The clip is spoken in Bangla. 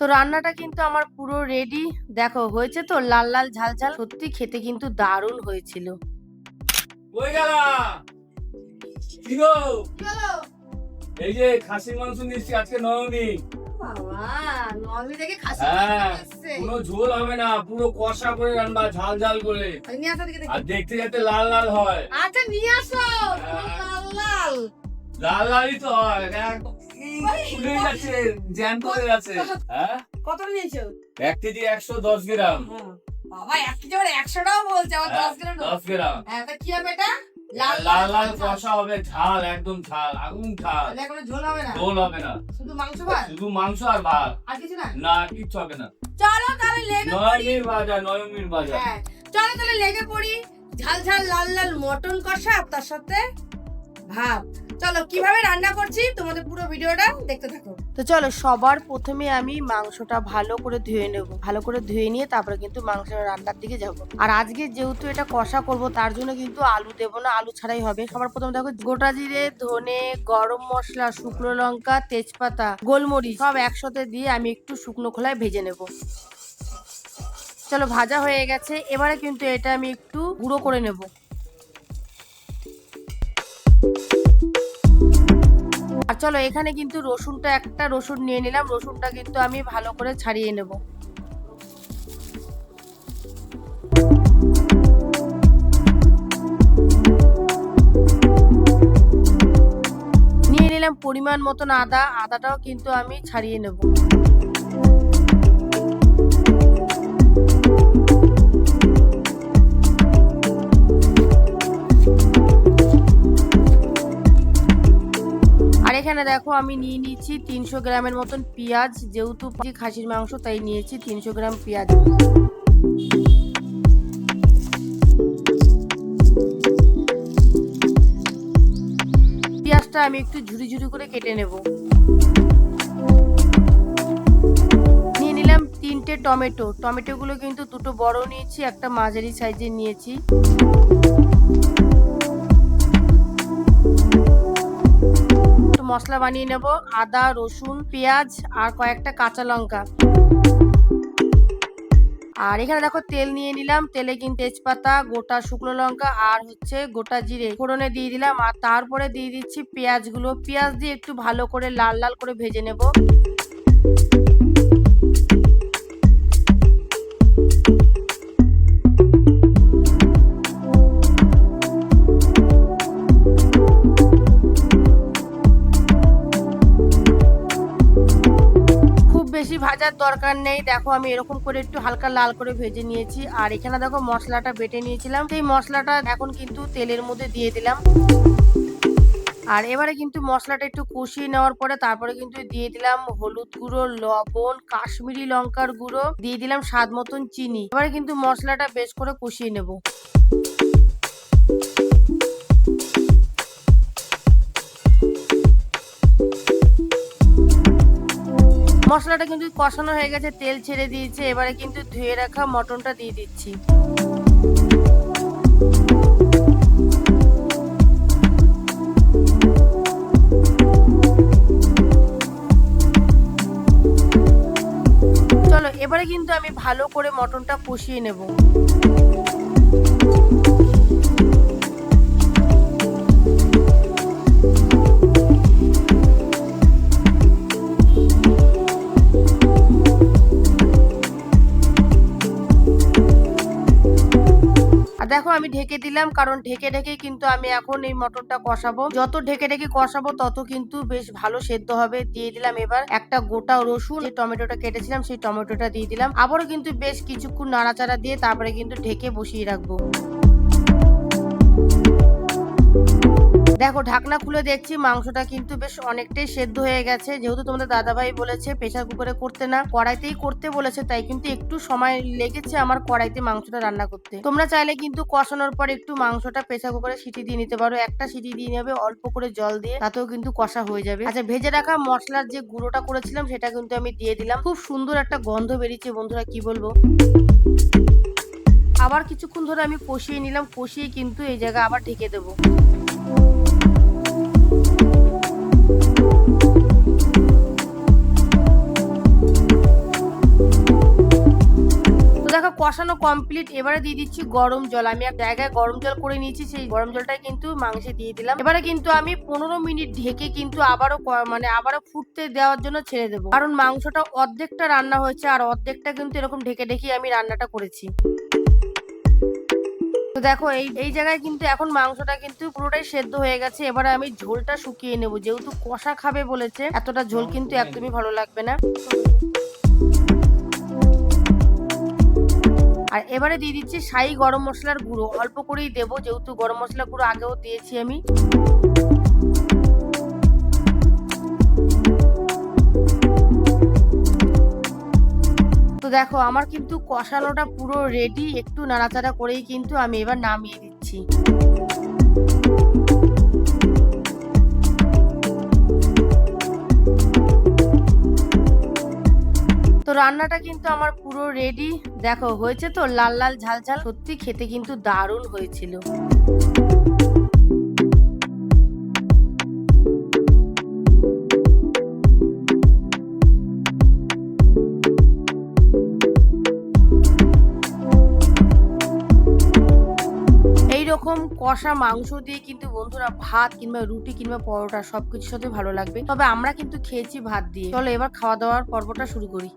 তো রান্নাটা কিন্তু আমার পুরো রেডি দেখো হয়েছে তো লাল লাল ঝাল ঝাল। সত্যি খেতে কিন্তু দারুণ হয়েছিল। কই গেলা? কি গো? এই যে খাসির মাংস নিচ্ছি আজকে নবমী। খাসি হ্যাঁ কোনো ঝোল হবে না পুরো কষা করে রান্না ঝাল ঝাল করে। আর দেখতে যাতে লাল লাল হয়। আচ্ছা নিয়ে আসো। লাল লাল। লাল লালই তো হয় ফুলে যাচ্ছে জ্যাম করে যাচ্ছে হ্যাঁ কত নিয়েছো? এক কেজি একশো দশ গ্রাম। বাবা এক কেজি আবার একশো বলছে আবার দশ গ্রাম হ্যাঁ, দশ গ্রাম। হ্যাঁ তা কি হবে এটা? লাল লাল কষা হবে ঝাল একদম ঝাল আগুন ঝাল। কোনো ঝোল হবে না? ঝোল হবে না। শুধু মাংস ভাত? শুধু মাংস আর ভাত। আর কিছু না? না কিচ্ছু হবে না। চলো তাহলে লেগে নয়মির বাজার নয়মির বাজার। হ্যাঁ চলো তাহলে লেগে পড়ি। ঝাল ঝাল লাল লাল মটন কষা তার সাথে ভাত। চলো, কীভাবে রান্না করছি? তোমাদের পুরো ভিডিওটা দেখতে থাকো। তো চলো, সবার প্রথমে আমি মাংসটা ভালো করে ধুয়ে নেব। ভালো করে ধুয়ে নিয়ে তারপরে কিন্তু মাংস রান্নার দিকে যাব। আর আজকে যেহেতু এটা কষা করব, তার জন্য কিন্তু আলু দেবো না, আলু ছাড়াই হবে। সবার প্রথমে দেখো, গোটা জিরে, ধনে, গরম মশলা, শুকনো লঙ্কা, তেজপাতা, গোলমরিচ সব একসাথে দিয়ে আমি একটু শুকনো খোলায় ভেজে নেব। চলো, ভাজা হয়ে গেছে। এবারে কিন্তু এটা আমি একটু গুঁড়ো করে নেব। চলো, এখানে কিন্তু রসুনটা, একটা রসুন নিয়ে নিলাম। রসুনটা কিন্তু আমি ভালো করে ছাড়িয়ে নেব। নিয়ে নিলাম পরিমাণ মতন আদা। আদাটাও কিন্তু আমি ছাড়িয়ে নেব। এখানে দেখো আমি নিয়ে নিয়েছি তিনশো গ্রামের মতন পেঁয়াজ, যেহেতু খাসির মাংস, তাই নিয়েছি তিনশো গ্রাম পেঁয়াজ। পেঁয়াজটা আমি একটু ঝুরি ঝুরি করে কেটে নেব। নিয়ে নিলাম তিনটে টমেটো। টমেটোগুলো কিন্তু দুটো বড় নিয়েছি, একটা মাঝারি সাইজের নিয়েছি। মশলা বানিয়ে নেব, আদা, রসুন, পেঁয়াজ আর কয়েকটা কাঁচা লঙ্কা। আর এখানে দেখো তেল নিয়ে নিলাম, তেলে কিন্তু তেজপাতা, গোটা শুকনো লঙ্কা আর হচ্ছে গোটা জিরে। ফোড়নে দিয়ে দিলাম আর তারপরে দিয়ে দিচ্ছি পেঁয়াজগুলো। পেঁয়াজ দিয়ে একটু ভালো করে লাল লাল করে ভেজে নেব। ভাজার দরকার নেই। দেখো, আমি এরকম করে একটু হালকা লাল করে ভেজে নিয়েছি। আর এখানে দেখো, মশলাটা বেটে নিয়েছিলাম। সেই মশলাটা এখন কিন্তু তেলের মধ্যে দিয়ে দিলাম। আর এবারে কিন্তু মশলাটা একটু কষিয়ে নেওয়ার পরে তারপরে কিন্তু দিয়ে দিলাম হলুদ গুঁড়ো, লবণ, কাশ্মীরি লঙ্কার গুঁড়ো। দিয়ে দিলাম স্বাদ মতন চিনি। এবারে কিন্তু মশলাটা বেশ করে কষিয়ে নেব। মশলাটা কিন্তু কষানো হয়ে গেছে, তেল ছেড়ে দিয়েছে, এবারে কিন্তু ধুয়ে রাখা মটনটা দিয়ে দিচ্ছি। চলো, এবারে কিন্তু আমি ভালো করে মটনটা কষিয়ে নেব। দেখো আমি ঢেকে দিলাম, কারণ ঢেকে ঢেকে কিন্তু আমি এখন এই মটরটা কষাবো। যত ঢেকে ঢেকে কষাবো, তত কিন্তু বেশ ভালো সেদ্ধ হবে। দিয়ে দিলাম এবার একটা গোটা রসুন, যে টমেটোটা কেটেছিলাম, সেই টমেটোটা দিয়ে দিলাম। আবারও কিন্তু বেশ কিছুক্ষণ নাড়াচাড়া দিয়ে তারপরে কিন্তু ঢেকে বসিয়ে রাখব। দেখো, ঢাকনা খুলে দেখছি, মাংসটা কিন্তু বেশ অনেকটাই সেদ্ধ হয়ে গেছে। যেহেতু তোমাদের দাদাভাই বলেছে, প্রেসার কুকারে করতে না, কড়াইতেই করতে বলেছে, তাই কিন্তু একটু সময় লেগেছে আমার কড়াইতে মাংসটা রান্না করতে। তোমরা চাইলে কিন্তু কষানোর পর একটু মাংসটা প্রেশার কুকারে সিটি দিয়ে নিতে পারো। একটা সিটি দিয়ে নেবে, অল্প করে জল দিয়ে, তাতেও কিন্তু কষা হয়ে যাবে। আচ্ছা ভেজে রাখা মশলার যে গুঁড়োটা করেছিলাম, সেটা কিন্তু আমি দিয়ে দিলাম। খুব সুন্দর একটা গন্ধ বেরিয়েছে, বন্ধুরা, কি বলব? আবার কিছুক্ষণ ধরে আমি কষিয়ে নিলাম, কষিয়ে কিন্তু এই জায়গা আবার ঢেকে দেবো। দেখো, কষানো কমপ্লিট এবারে দিয়ে দিচ্ছি গরম জল। আমি এক জায়গায় গরম জল করে নিয়েছি, সেই গরম জলটাই কিন্তু মাংসে দিয়ে দিলাম। এবারে কিন্তু আমি পনেরো মিনিট ঢেকে কিন্তু আবারও মানে আবারও ফুটতে দেওয়ার জন্য ছেড়ে দেবো। কারণ মাংসটা অর্ধেকটা রান্না হয়েছে, আর অর্ধেকটা কিন্তু এরকম ঢেকে ঢেকে আমি রান্নাটা করেছি। দেখো এই এই জায়গায় কিন্তু এখন মাংসটা কিন্তু পুরোটাই সেদ্ধ হয়ে গেছে। এবারে আমি ঝোলটা শুকিয়ে নেব। যেহেতু কষা খাবে বলেছে এতটা ঝোল কিন্তু একদমই ভালো লাগবে না। আর এবারে দিয়ে দিচ্ছি সাই গরম মশলার গুঁড়ো। অল্প করেই দেবো যেহেতু গরম মশলার গুঁড়ো আগেও দিয়েছি আমি। দেখো, আমার কিন্তু কষানোটা পুরো রেডি একটু নাড়াচাড়া করেই কিন্তু আমি এবার নামিয়ে দিচ্ছি। তো রান্নাটা কিন্তু আমার পুরো রেডি দেখো, হয়েছে তো লাল লাল ঝাল ঝাল, সত্যি খেতে কিন্তু দারুণ হয়েছিল। কষা মাংস দিয়ে কিন্তু বন্ধুরা ভাত কিংবা রুটি কিংবা পরোটা সবকিছুর সাথে ভালো লাগবে। তবে আমরা কিন্তু খেয়েছি ভাত দিয়ে। চলো এবার খাওয়া দাওয়ার পর্বটা শুরু করি।